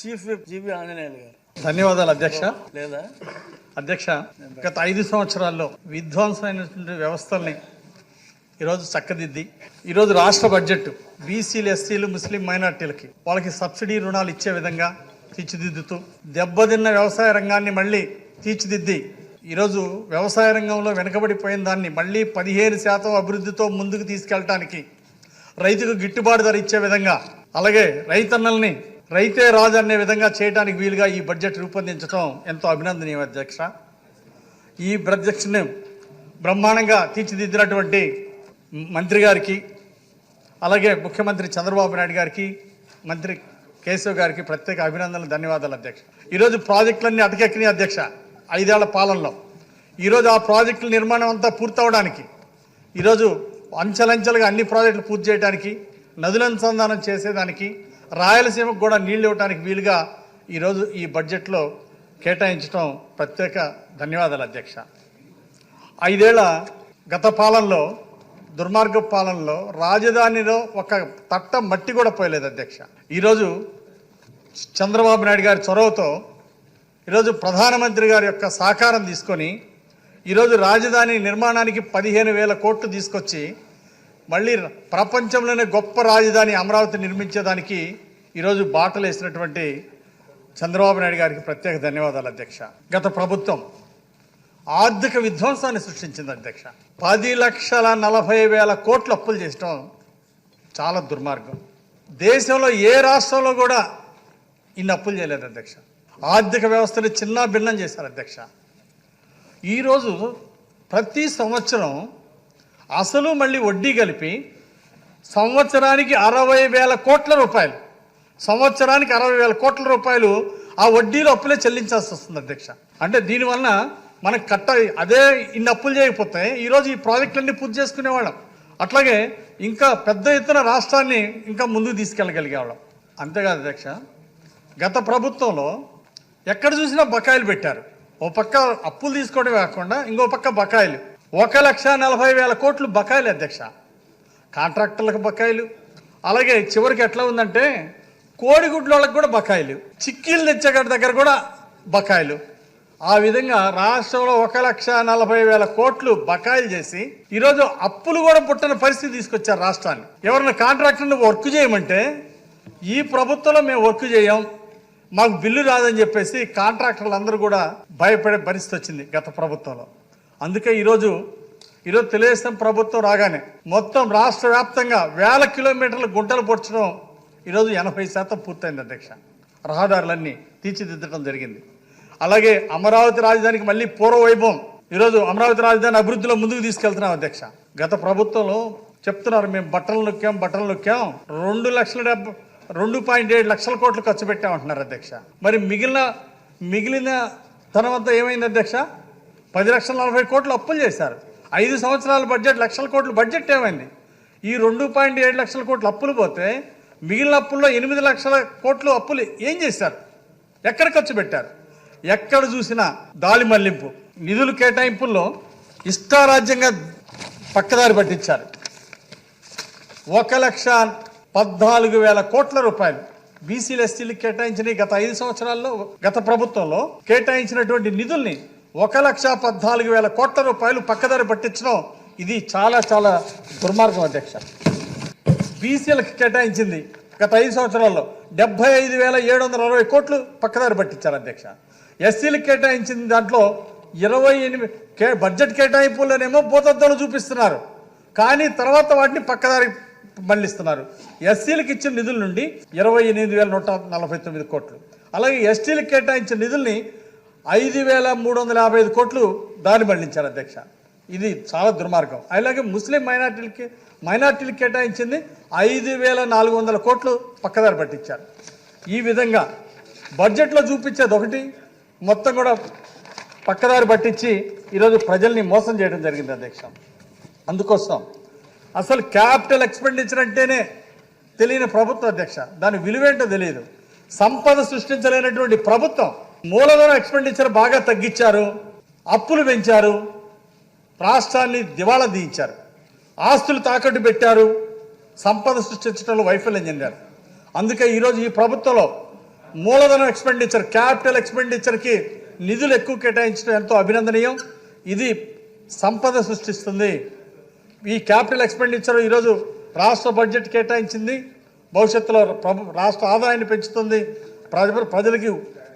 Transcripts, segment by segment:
Chief whip GB Anjaneyulu గారు. ధన్యవాదాలు అధ్యక్ష. లేదా? అధ్యక్ష గత ఐదు సంవత్సరాల్లో విధ్వంసమైనటువంటి వ్యవస్థల్ని ఈరోజు చక్కదిద్ది. ఈరోజు రాష్ట్ర బడ్జెట్ బీసీలు ఎస్సీలు ముస్లిం మైనార్టీలకి వాళ్ళకి సబ్సిడీ రుణాలు ఇచ్చే విధంగా తీర్చిదిద్దుతూ దెబ్బతిన్న వ్యవసాయ రంగాన్ని మళ్ళీ తీర్చిదిద్ది ఈరోజు వ్యవసాయ రంగంలో వెనుకబడిపోయిన దాన్ని మళ్ళీ పదిహేను శాతం అభివృద్ధితో ముందుకు తీసుకెళ్ళటానికి రైతుకు గిట్టుబాటు ధర ఇచ్చే విధంగా అలాగే రైతన్నల్ని రైతే రాజు అనే విధంగా చేయడానికి వీలుగా ఈ బడ్జెట్ రూపొందించడం ఎంతో అభినందనీయం అధ్యక్ష. ఈ బడ్జెట్ను బ్రహ్మాండంగా తీర్చిదిద్దినటువంటి మంత్రి గారికి అలాగే ముఖ్యమంత్రి చంద్రబాబు నాయుడు గారికి మంత్రి కేశవ్ గారికి ప్రత్యేక అభినందనలు ధన్యవాదాలు అధ్యక్ష. ఈరోజు ప్రాజెక్టులన్నీ అటకెక్కినాయి అధ్యక్ష ఐదేళ్ళ పాలనలో. ఈరోజు ఆ ప్రాజెక్టుల నిర్మాణం అంతా పూర్తవడానికి ఈరోజు అంచెలంచెలుగా అన్ని ప్రాజెక్టులు పూర్తి చేయడానికి నదుల అనుసంధానం చేసేదానికి రాయలసీమకు కూడా నీళ్ళు ఇవ్వడానికి వీలుగా ఈరోజు ఈ బడ్జెట్లో కేటాయించడం ప్రత్యేక ధన్యవాదాలు అధ్యక్ష. ఐదేళ్ళ గత పాలనలో దుర్మార్గ పాలనలో రాజధానిలో ఒక తట్ట మట్టి కూడా పోయలేదు అధ్యక్ష. ఈరోజు చంద్రబాబు నాయుడు గారి చొరవతో ఈరోజు ప్రధానమంత్రి గారి యొక్క సహకారం తీసుకొని ఈరోజు రాజధాని నిర్మాణానికి పదిహేను వేల కోట్లు తీసుకొచ్చి మళ్ళీ ప్రపంచంలోనే గొప్ప రాజధాని అమరావతి నిర్మించేదానికి ఈరోజు బాటలు వేసినటువంటి చంద్రబాబు నాయుడు గారికి ప్రత్యేక ధన్యవాదాలు అధ్యక్ష. గత ప్రభుత్వం ఆర్థిక విధ్వంసాన్ని సృష్టించింది అధ్యక్ష. పది లక్షల నలభై వేల కోట్లు అప్పులు చేసడం చాలా దుర్మార్గం. దేశంలో ఏ రాష్ట్రంలో కూడా ఇన్ని అప్పులు చేయలేదు అధ్యక్ష. ఆర్థిక వ్యవస్థని చిన్న భిన్నం చేశారు అధ్యక్ష. ఈరోజు ప్రతి సంవత్సరం అసలు మళ్ళీ వడ్డీ కలిపి సంవత్సరానికి అరవై వేల కోట్ల రూపాయలు. సంవత్సరానికి అరవై వేల కోట్ల రూపాయలు ఆ వడ్డీలో అప్పులే చెల్లించాల్సి వస్తుంది అధ్యక్ష. అంటే దీనివల్ల మనకు కట్ట అదే ఇన్ని అప్పులు చేయకపోతే ఈరోజు ఈ ప్రాజెక్టులన్నీ పూర్తి చేసుకునేవాళ్ళం. అట్లాగే ఇంకా పెద్ద ఎత్తున రాష్ట్రాన్ని ఇంకా ముందుకు తీసుకెళ్ళగలిగేవాళ్ళం. అంతేకాదు అధ్యక్ష గత ప్రభుత్వంలో ఎక్కడ చూసినా బకాయిలు పెట్టారు. ఓ పక్క అప్పులు తీసుకోవడం కాకుండా ఇంకో పక్క బకాయిలు. ఒక లక్ష నలభై వేల కోట్లు బకాయిలు అధ్యక్ష. కాంట్రాక్టర్లకు బకాయిలు. అలాగే చివరికి ఎట్లా ఉందంటే కోడిగుడ్ల వాళ్ళకి కూడా బకాయిలు. చిక్కీలు తెచ్చేగడి దగ్గర కూడా బకాయిలు. ఆ విధంగా రాష్ట్రంలో ఒక లక్ష నలభై వేల కోట్లు బకాయిలు చేసి ఈరోజు అప్పులు కూడా పుట్టని పరిస్థితి తీసుకొచ్చారు రాష్ట్రాన్ని. ఎవరైనా కాంట్రాక్టర్ని వర్క్ చేయమంటే ఈ ప్రభుత్వంలో మేము వర్క్ చేయం మాకు బిల్లు రాదని చెప్పేసి కాంట్రాక్టర్లు అందరూ కూడా భయపడే పరిస్థితి వచ్చింది గత ప్రభుత్వంలో. అందుకే ఈరోజు ఈరోజు తెలుగుదేశం ప్రభుత్వం రాగానే మొత్తం రాష్ట్ర వ్యాప్తంగా వేల కిలోమీటర్ల గుంటలు పొడ్చడం ఈరోజు ఎనభై శాతం పూర్తయింది అధ్యక్ష. రహదారులన్నీ తీర్చిదిద్దడం జరిగింది. అలాగే అమరావతి రాజధానికి మళ్ళీ పూర్వ వైభవం ఈరోజు అమరావతి రాజధాని అభివృద్ధిలో ముందుకు తీసుకెళ్తున్నాం అధ్యక్ష. గత ప్రభుత్వంలో చెప్తున్నారు మేము బట్టలు నొక్కాం బట్టలు నొక్కాం. రెండు లక్షల డెబ్బై రెండు పాయింట్ ఏడు లక్షల కోట్లు ఖర్చు పెట్టామంటున్నారు అధ్యక్ష. మరి మిగిలిన మిగిలిన ధనం అంతా ఏమైంది అధ్యక్ష? పది లక్షల నలభై కోట్లు అప్పులు చేశారు. ఐదు సంవత్సరాల బడ్జెట్ లక్షల కోట్లు బడ్జెట్ ఏమైంది? ఈ రెండు పాయింట్ ఏడు లక్షల కోట్లు అప్పులు పోతే మిగిలిన అప్పుల్లో ఎనిమిది లక్షల కోట్లు అప్పులు ఏం చేశారు? ఎక్కడ ఖర్చు పెట్టారు? ఎక్కడ చూసినా దాలి మళ్ళింపు. నిధులు కేటాయింపుల్లో ఇష్టారాజ్యంగా పక్కదారి పట్టించారు. ఒక లక్ష పద్నాలుగు వేల కోట్ల రూపాయలు బీసీలు ఎస్టీలకు కేటాయించిన గత ఐదు సంవత్సరాల్లో గత ప్రభుత్వంలో కేటాయించినటువంటి నిధుల్ని ఒక లక్ష పద్నాలుగు వేల కోట్ల రూపాయలు పక్కదారి పట్టించడం ఇది చాలా చాలా దుర్మార్గం అధ్యక్ష. బీసీలకు కేటాయించింది గత ఐదు సంవత్సరాల్లో డెబ్బై ఐదు వేల ఏడు వందల అరవై కోట్లు పక్కదారి పట్టించారు అధ్యక్ష. ఎస్సీలకు కేటాయించింది దాంట్లో ఇరవై ఎనిమిది కే బడ్జెట్ కేటాయింపులోనేమో భూతద్దలు చూపిస్తున్నారు. కానీ తర్వాత వాటిని పక్కదారి మళ్ళిస్తున్నారు ఎస్సీలకు ఇచ్చిన నిధుల నుండి ఇరవై ఎనిమిది వేల నూట నలభై తొమ్మిది కోట్లు. అలాగే ఎస్టీలకు కేటాయించిన నిధుల్ని ఐదు వేల మూడు వందల యాభై ఐదు కోట్లు దారి మళ్ళించారు అధ్యక్ష. ఇది చాలా దుర్మార్గం. అలాగే ముస్లిం మైనార్టీలకి మైనార్టీలకు కేటాయించింది ఐదు వేల నాలుగు వందల కోట్లు పక్కదారి పట్టించారు. ఈ విధంగా బడ్జెట్లో చూపించేది ఒకటి మొత్తం కూడా పక్కదారి పట్టించి ఈరోజు ప్రజల్ని మోసం చేయడం జరిగింది అధ్యక్ష. అందుకోసం అసలు క్యాపిటల్ ఎక్స్పెండిచర్ అంటేనే తెలియని ప్రభుత్వం అధ్యక్ష. దాని విలువేంటో తెలియదు. సంపద సృష్టించలేనటువంటి ప్రభుత్వం మూలధన ఎక్స్పెండిచర్ బాగా తగ్గించారు అప్పులు పెంచారు రాష్ట్రాన్ని దివాళా దించారు ఆస్తులు తాకట్టు పెట్టారు సంపద సృష్టించడంలో వైఫల్యం చెందారు. అందుకే ఈరోజు ఈ ప్రభుత్వంలో మూలధన ఎక్స్పెండిచర్ క్యాపిటల్ ఎక్స్పెండిచర్కి నిధులు ఎక్కువ కేటాయించడం ఎంతో అభినందనీయం. ఇది సంపద సృష్టిస్తుంది. ఈ క్యాపిటల్ ఎక్స్పెండిచర్ ఈరోజు రాష్ట్ర బడ్జెట్ కేటాయించింది. భవిష్యత్తులో ప్రభు రాష్ట్ర ఆదాయాన్ని పెంచుతుంది. ప్రజ ప్రజలకి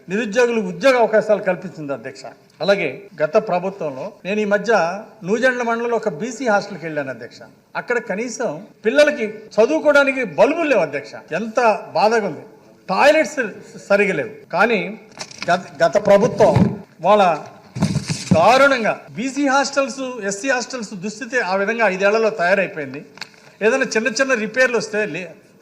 నిరుద్యోగులు ఉద్యోగ అవకాశాలు కల్పించింది అధ్యక్ష. అలాగే గత ప్రభుత్వంలో నేను ఈ మధ్య నూజెండ్ల మండలంలో ఒక బీసీ హాస్టల్కి వెళ్ళాను అధ్యక్ష. అక్కడ కనీసం పిల్లలకి చదువుకోవడానికి బల్బులు లేవు అధ్యక్ష. ఎంత బాధగా ఉంది. టాయిలెట్స్ సరిగా లేవు. కానీ గత గత ప్రభుత్వం వాళ్ళ దారుణంగా బీసీ హాస్టల్స్ ఎస్సీ హాస్టల్స్ దుస్థితి ఆ విధంగా ఐదేళ్ళలో తయారైపోయింది. ఏదైనా చిన్న చిన్న రిపేర్లు వస్తే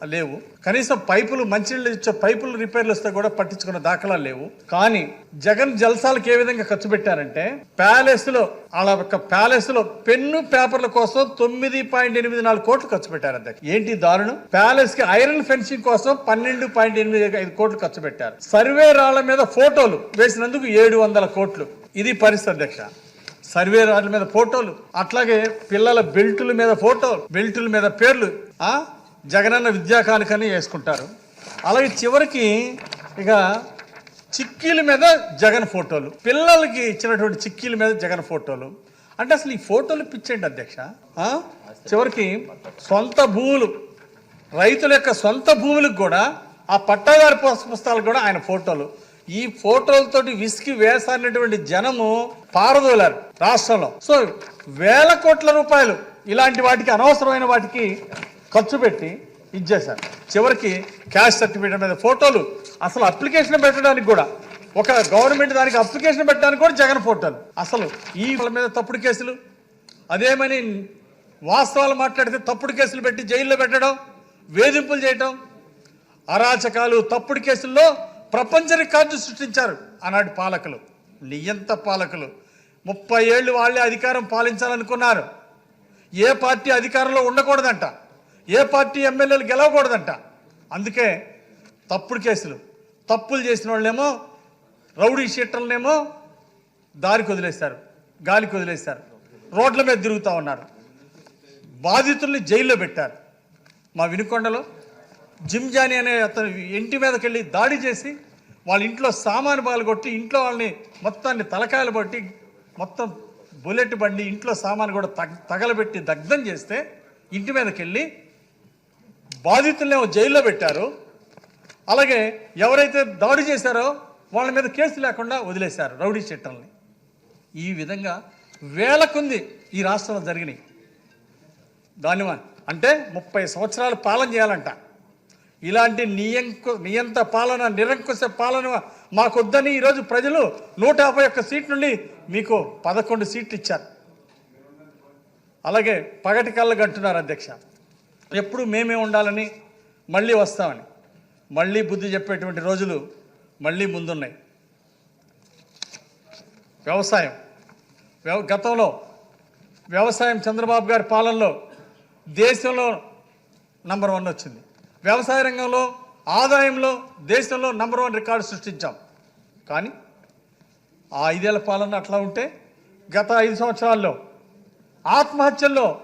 లేవు. కనీసం పైపులు మంచినీళ్ళు ఇచ్చే పైపులు రిపేర్లు వస్తే కూడా పట్టించుకున్న దాఖలాలు లేవు. కానీ జగన్ జల్సాలకు ఏ విధంగా ఖర్చు పెట్టారంటే ప్యాలెస్లో వాళ్ళ యొక్క ప్యాలెస్లో పెన్ను పేపర్ల కోసం తొమ్మిది పాయింట్ ఎనిమిది నాలుగు కోట్లు ఖర్చు పెట్టారు అధ్యక్ష ఏంటి దారుణం? ప్యాలెస్కి ఐరన్ ఫెన్సింగ్ కోసం పన్నెండు పాయింట్ ఎనిమిది ఐదు కోట్లు ఖర్చు పెట్టారు. సర్వే రాళ్ళ మీద ఫోటోలు వేసినందుకు ఏడు వందల కోట్లు. ఇది పరిస్థితి అధ్యక్ష. సర్వే రాళ్ళ మీద ఫోటోలు అట్లాగే పిల్లల బెల్టుల మీద ఫోటోలు బెల్టుల మీద పేర్లు ఆ? జగనన్న విద్యా కానుకని వేసుకుంటారు అలాగే చివరికి ఇక చిక్కీల మీద జగన్ ఫోటోలు. పిల్లలకి ఇచ్చినటువంటి చిక్కీల మీద జగన్ ఫోటోలు. అంటే అసలు ఈ ఫోటోలు పిచ్చండి అధ్యక్ష? చివరికి సొంత భూములు. రైతుల యొక్క సొంత భూములకు కూడా ఆ పట్టాదారి పుస్తకాలు కూడా ఆయన ఫోటోలు. ఈ ఫోటోలతోటి విసికి వేసానటువంటి జనము పారదోలారు రాష్ట్రంలో. సో వేల కోట్ల రూపాయలు ఇలాంటి వాటికి అనవసరమైన వాటికి ఖర్చు పెట్టి ఇచ్చేశారు. చివరికి క్యాష్ సర్టిఫికేట్ మీద ఫోటోలు. అసలు అప్లికేషన్ పెట్టడానికి కూడా. ఒక గవర్నమెంట్ దానికి అప్లికేషన్ పెట్టడానికి కూడా జగన్ ఫోటోలు. అసలు ఈ మీద తప్పుడు కేసులు. అదేమని వాస్తవాలు మాట్లాడితే తప్పుడు కేసులు పెట్టి జైల్లో పెట్టడం వేధింపులు చేయటం. అరాచకాలు తప్పుడు కేసుల్లో ప్రపంచ రికార్డు సృష్టించారు ఆనాటి పాలకులు. నియంత పాలకులు. ముప్పై ఏళ్ళు వాళ్ళే అధికారం పాలించాలనుకున్నారు. ఏ పార్టీ అధికారంలో ఉండకూడదంట. ఏ పార్టీ ఎమ్మెల్యేలు గెలవకూడదంట. అందుకే తప్పుడు కేసులు. తప్పులు చేసిన వాళ్ళేమో రౌడీ షీటర్లనేమో దారికి వదిలేశారు గాలికి వదిలేశారు రోడ్ల మీద తిరుగుతూ ఉన్నారు. బాధితుల్ని జైల్లో పెట్టారు. మా వినుకొండలో జిమ్ జానీ అనే అతను ఇంటి మీదకి వెళ్ళి దాడి చేసి వాళ్ళ ఇంట్లో సామాను బాలు కొట్టి ఇంట్లో వాళ్ళని మొత్తాన్ని తలకాయలు పట్టి మొత్తం బుల్లెట్ బండి ఇంట్లో సామాను కూడా తగ తగలబెట్టి దగ్ధం చేస్తే ఇంటి మీదకి వెళ్ళి బాధితులనేమో జైల్లో పెట్టారు. అలాగే ఎవరైతే దాడి చేశారో వాళ్ళ మీద కేసు లేకుండా వదిలేశారు రౌడీ చట్టాలని. ఈ విధంగా వేల కొంది ఈ రాష్ట్రంలో జరిగినాయి. దాని అంటే ముప్పై సంవత్సరాలు పాలన చేయాలంట. ఇలాంటి నియంకు నియంత పాలన నిరంకుశ పాలన మాకొద్దని ఈరోజు ప్రజలు నూట యాభై ఒక్క సీట్ నుండి మీకు పదకొండు సీట్లు ఇచ్చారు. అలాగే పగటి కళ్ళ గంటున్నారు అధ్యక్ష. ఎప్పుడు మేమే ఉండాలని మళ్ళీ వస్తామని మళ్ళీ బుద్ధి చెప్పేటువంటి రోజులు మళ్ళీ ముందున్నాయి. వ్యవసాయం. వ్యవ గతంలో వ్యవసాయం చంద్రబాబు గారి పాలనలో దేశంలో నంబర్ వన్ వచ్చింది. వ్యవసాయ రంగంలో ఆదాయంలో దేశంలో నంబర్ వన్ రికార్డు సృష్టించాం. కానీ ఆ ఐదేళ్ళ పాలన అట్లా ఉంటే గత ఐదు సంవత్సరాల్లో ఆత్మహత్యల్లో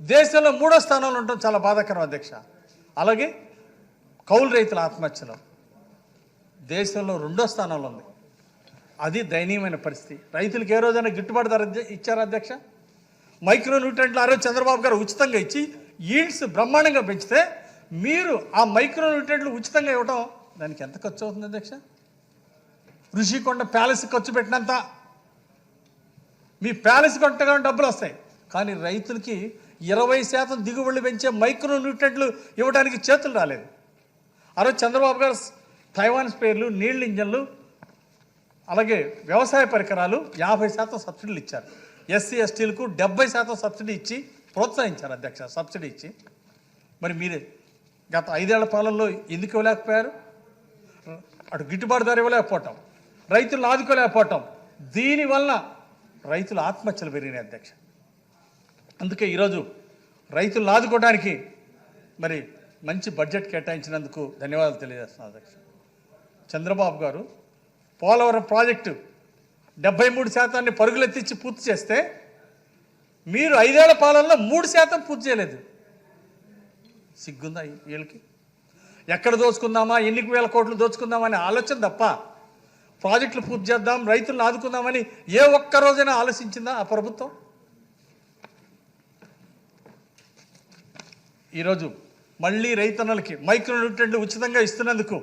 దేశంలో మూడో స్థానంలో ఉండటం చాలా బాధాకరం అధ్యక్ష. అలాగే కౌలు రైతుల ఆత్మహత్యలో. దేశంలో రెండో స్థానంలో ఉంది. అది దయనీయమైన పరిస్థితి. రైతులకు ఏ రోజైనా గిట్టుబాటు ధర ఇచ్చారా అధ్యక్ష? మైక్రో న్యూట్రెంట్లు ఆ రోజు చంద్రబాబు గారు ఉచితంగా ఇచ్చి ఈల్డ్స్ బ్రహ్మాండంగా పెంచితే మీరు ఆ మైక్రో న్యూట్రెంట్లు ఉచితంగా ఇవ్వడం దానికి ఎంత ఖర్చు అవుతుంది అధ్యక్ష? ఋషికొండ ప్యాలెస్ ఖర్చు పెట్టినంత. మీ ప్యాలెస్ కొట్టగా డబ్బులు వస్తాయి. కానీ రైతులకి ఇరవై శాతం దిగుబడులు పెంచే మైక్రో న్యూట్రెంట్లు ఇవ్వడానికి చేతులు రాలేదు. ఆ రోజు చంద్రబాబు గారు తైవాన్ స్పేర్లు నీళ్ళ ఇంజన్లు అలాగే వ్యవసాయ పరికరాలు యాభై శాతం సబ్సిడీలు ఇచ్చారు. ఎస్సీ ఎస్టీలకు డెబ్బై శాతం సబ్సిడీ ఇచ్చి ప్రోత్సహించారు అధ్యక్ష సబ్సిడీ ఇచ్చి. మరి మీరే గత ఐదేళ్ళ పాలనలో ఎందుకు ఇవ్వలేకపోయారు? అటు గిట్టుబాటు ధర ఇవ్వలేకపోవటం రైతులను ఆదుకోలేకపోవటం దీనివల్ల రైతుల ఆత్మహత్యలు పెరిగినాయి అధ్యక్ష. అందుకే ఈరోజు రైతులను ఆదుకోవడానికి మరి మంచి బడ్జెట్ కేటాయించినందుకు ధన్యవాదాలు తెలియజేస్తున్నాను అధ్యక్ష. చంద్రబాబు గారు పోలవరం ప్రాజెక్టు డెబ్బై మూడు శాతాన్ని పరుగులెత్తించి పూర్తి చేస్తే మీరు ఐదేళ్ళ పాలనలో మూడు శాతం పూర్తి చేయలేదు. సిగ్గుందా వీళ్ళకి? ఎక్కడ దోచుకుందామా? ఎన్ని వేల కోట్లు దోచుకుందామా అనే ఆలోచన తప్ప ప్రాజెక్టులు పూర్తి చేద్దాం రైతులను ఆదుకుందామని ఏ ఒక్క రోజైనా ఆలోచించిందా ఆ ప్రభుత్వం? ఈరోజు మళ్ళీ రైతన్నలకి మైక్రో న్యూట్రెంట్లు ఉచితంగా ఇస్తున్నందుకు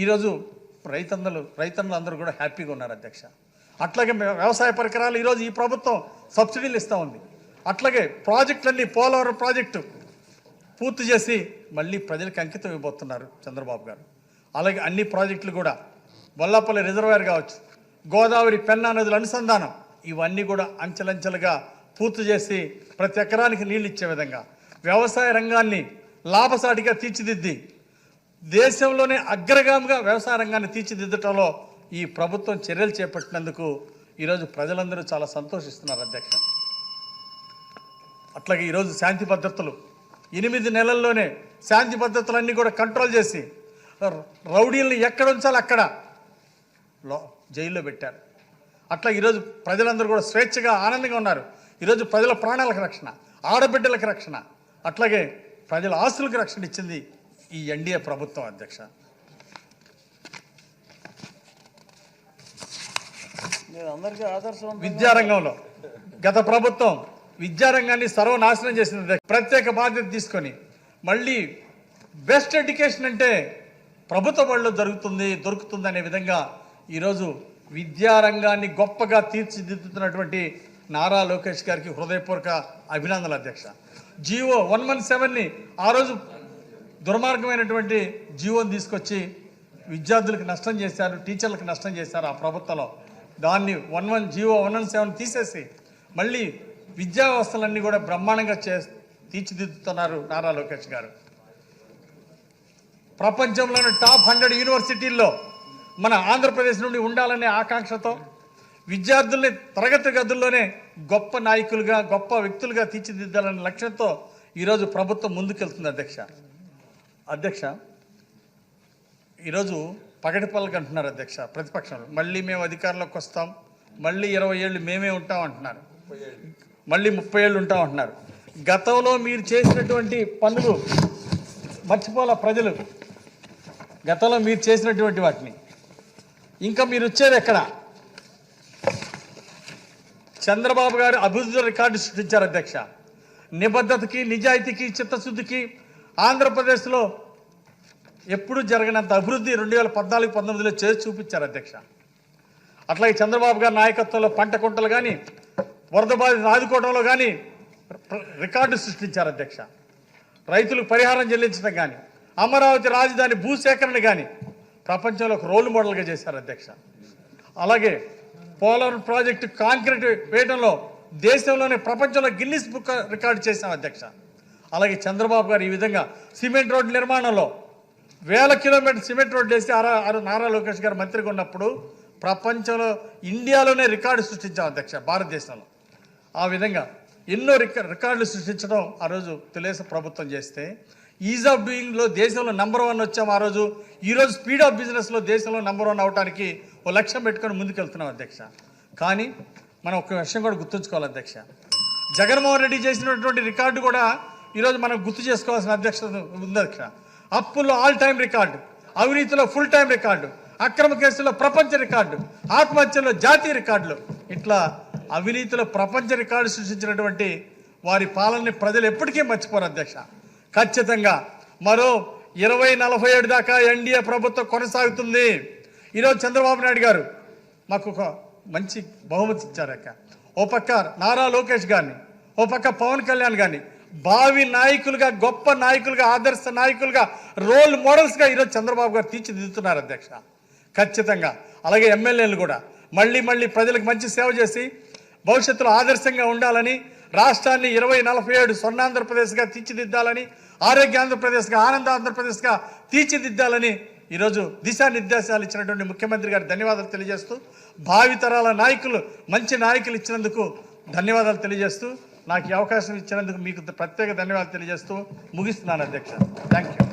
ఈరోజు రైతన్నలు రైతన్నలు అందరూ కూడా హ్యాపీగా ఉన్నారు అధ్యక్ష. అట్లాగే వ్యవసాయ పరికరాలు ఈరోజు ఈ ప్రభుత్వం సబ్సిడీలు ఇస్తూ ఉంది. అట్లాగే ప్రాజెక్టులన్నీ పోలవరం ప్రాజెక్టు పూర్తి చేసి మళ్ళీ ప్రజలకు అంకితం ఇవ్వబోతున్నారు చంద్రబాబు గారు. అలాగే అన్ని ప్రాజెక్టులు కూడా బొల్లాపల్లి రిజర్వాయర్ కావచ్చు గోదావరి పెన్నా నదుల అనుసంధానం ఇవన్నీ కూడా అంచెలంచెలుగా పూర్తి చేసి ప్రతి ఎకరానికి నీళ్ళు ఇచ్చే విధంగా వ్యవసాయ రంగాన్ని లాభసాటిగా తీర్చిదిద్ది. దేశంలోనే అగ్రగామిగా వ్యవసాయ రంగాన్ని తీర్చిదిద్దటంలో ఈ ప్రభుత్వం చర్యలు చేపట్టినందుకు ఈరోజు ప్రజలందరూ చాలా సంతోషిస్తున్నారు అధ్యక్ష. అట్లాగే ఈరోజు శాంతి భద్రతలు. ఎనిమిది నెలల్లోనే శాంతి భద్రతలన్నీ కూడా కంట్రోల్ చేసి రౌడీలను రౌడీల్ని ఎక్కడ ఉంచాలో అక్కడ? లో జైల్లో పెట్టారు. అట్లా ఈరోజు ప్రజలందరూ కూడా స్వేచ్ఛగా ఆనందంగా ఉన్నారు. ఈరోజు ప్రజల ప్రాణాలకు రక్షణ ఆడబిడ్డలకు రక్షణ. అట్లాగే ప్రజల ఆస్తులకు రక్షణ ఇచ్చింది ఈ ఎన్డీఏ ప్రభుత్వం అధ్యక్ష విద్యారంగంలో గత ప్రభుత్వం విద్యారంగాన్ని సర్వనాశనం చేసింది. ప్రత్యేక బాధ్యత తీసుకొని మళ్ళీ బెస్ట్ ఎడ్యుకేషన్ అంటే ప్రభుత్వ బడిలో జరుగుతుంది దొరుకుతుంది అనే విధంగా ఈరోజు విద్యారంగాన్ని గొప్పగా తీర్చిదిద్దుతున్నటువంటి నారా లోకేష్ గారికి హృదయపూర్వక అభినందనలు అధ్యక్ష జియో వన్ వన్ సెవెన్ని ఆ రోజు దుర్మార్గమైనటువంటి జీవోని తీసుకొచ్చి విద్యార్థులకు నష్టం చేశారు టీచర్లకు నష్టం చేశారు ఆ ప్రభుత్వంలో. దాన్ని one one GO one one seven తీసేసి మళ్ళీ విద్యా వ్యవస్థలన్నీ కూడా బ్రహ్మాండంగా చే తీర్చిదిద్దుతున్నారు నారా లోకేష్ గారు. ప్రపంచంలోని టాప్ హండ్రెడ్ యూనివర్సిటీల్లో మన ఆంధ్రప్రదేశ్ నుండి ఉండాలనే ఆకాంక్షతో విద్యార్థుల్ని తరగతి గదుల్లోనే గొప్ప నాయకులుగా గొప్ప వ్యక్తులుగా తీర్చిదిద్దాలనే లక్ష్యంతో ఈరోజు ప్రభుత్వం ముందుకెళ్తుంది అధ్యక్ష. అధ్యక్ష ఈరోజు పగటిపల్లకి అంటున్నారు అధ్యక్ష ప్రతిపక్షంలో. మళ్ళీ మేము అధికారంలోకి వస్తాం. మళ్ళీ ఇరవై ఏళ్ళు మేమే ఉంటాం అంటున్నారు. మళ్ళీ ముప్పై ఏళ్ళు ఉంటాం అంటున్నారు. గతంలో మీరు చేసినటువంటి పనులు మర్చిపోలే ప్రజలు. గతంలో మీరు చేసినటువంటి వాటిని. ఇంకా మీరు వచ్చేది ఎక్కడ? చంద్రబాబు గారు అభివృద్ధి రికార్డు సృష్టించారు అధ్యక్ష. నిబద్ధతకి నిజాయితీకి చిత్తశుద్ధికి ఆంధ్రప్రదేశ్లో ఎప్పుడు జరగనంత అభివృద్ధి రెండు వేల పద్నాలుగు పంతొమ్మిదిలో చేసి చూపించారు అధ్యక్ష. అట్లాగే చంద్రబాబు గారి నాయకత్వంలో పంట కుంటలు కానీ వరద బాధిత ఆదుకోవడంలో కానీ రికార్డు సృష్టించారు అధ్యక్ష. రైతులకు పరిహారం చెల్లించడం కానీ అమరావతి రాజధాని భూసేకరణ కానీ ప్రపంచంలో ఒక రోల్ మోడల్గా చేశారు అధ్యక్ష. అలాగే పోలవరం ప్రాజెక్టు కాంక్రీట్ వేయడంలో దేశంలోనే ప్రపంచంలో గిన్నిస్ బుక్ రికార్డు చేసాం అధ్యక్ష. అలాగే చంద్రబాబు గారు ఈ విధంగా సిమెంట్ రోడ్డు నిర్మాణంలో వేల కిలోమీటర్ సిమెంట్ రోడ్డు వేసి ఆరా నారా లోకేష్ గారు మంత్రిగా ఉన్నప్పుడు ప్రపంచంలో ఇండియాలోనే రికార్డు సృష్టించాం అధ్యక్ష భారతదేశంలో. ఆ విధంగా ఎన్నో రికార్డులు సృష్టించడం ఆ రోజు తెలుగుదేశం ప్రభుత్వం చేస్తే ఈజ్ ఆఫ్ డూయింగ్లో దేశంలో నెంబర్ వన్ వచ్చాం ఆ రోజు. ఈరోజు స్పీడ్ ఆఫ్ బిజినెస్లో దేశంలో నెంబర్ వన్ అవడానికి ఓ లక్ష్యం పెట్టుకొని ముందుకెళ్తున్నాం అధ్యక్ష. కానీ మనం ఒక విషయం కూడా గుర్తుంచుకోవాలి అధ్యక్ష. జగన్మోహన్ రెడ్డి చేసినటువంటి రికార్డు కూడా ఈరోజు మనం గుర్తు చేసుకోవాల్సిన అధ్యక్షత ఉంది అధ్యక్ష. అప్పుల్లో ఆల్ టైం రికార్డు అవినీతిలో ఫుల్ టైం రికార్డు అక్రమ కేసుల్లో ప్రపంచ రికార్డు ఆత్మహత్యలో జాతీయ రికార్డులు ఇట్లా అవినీతిలో ప్రపంచ రికార్డు సృష్టించినటువంటి వారి పాలనని ప్రజలు ఎప్పటికీ మర్చిపోరు అధ్యక్ష. ఖచ్చితంగా మరో ఇరవై నలభై ఏడు దాకా ఎన్డీఏ ప్రభుత్వం కొనసాగుతుంది. ఈరోజు చంద్రబాబు నాయుడు గారు మాకు ఒక మంచి బహుమతి ఇచ్చారు అక్క. ఓ పక్క నారా లోకేష్ గారిని ఓ పక్క పవన్ కళ్యాణ్ గారిని భావి నాయకులుగా గొప్ప నాయకులుగా ఆదర్శ నాయకులుగా రోల్ మోడల్స్గా ఈరోజు చంద్రబాబు గారు తీర్చిదిద్దుతున్నారు అధ్యక్ష. ఖచ్చితంగా. అలాగే ఎమ్మెల్యేలు కూడా. మళ్ళీ మళ్ళీ ప్రజలకు మంచి సేవ చేసి భవిష్యత్తులో ఆదర్శంగా ఉండాలని రాష్ట్రాన్ని ఇరవై నలభై ఏడు స్వర్ణాంధ్రప్రదేశ్గా తీర్చిదిద్దాలని ఆరోగ్య ఆంధ్రప్రదేశ్గా ఆనంద ఆంధ్రప్రదేశ్గా తీర్చిదిద్దాలని ఈరోజు దిశానిర్దేశాలు ఇచ్చినటువంటి ముఖ్యమంత్రి గారు ధన్యవాదాలు తెలియజేస్తూ భావితరాల నాయకులు మంచి నాయకులు ఇచ్చినందుకు ధన్యవాదాలు తెలియజేస్తూ నాకు ఈ అవకాశం ఇచ్చినందుకు మీకు ప్రత్యేక ధన్యవాదాలు తెలియజేస్తూ ముగిస్తున్నాను అధ్యక్ష. Thank you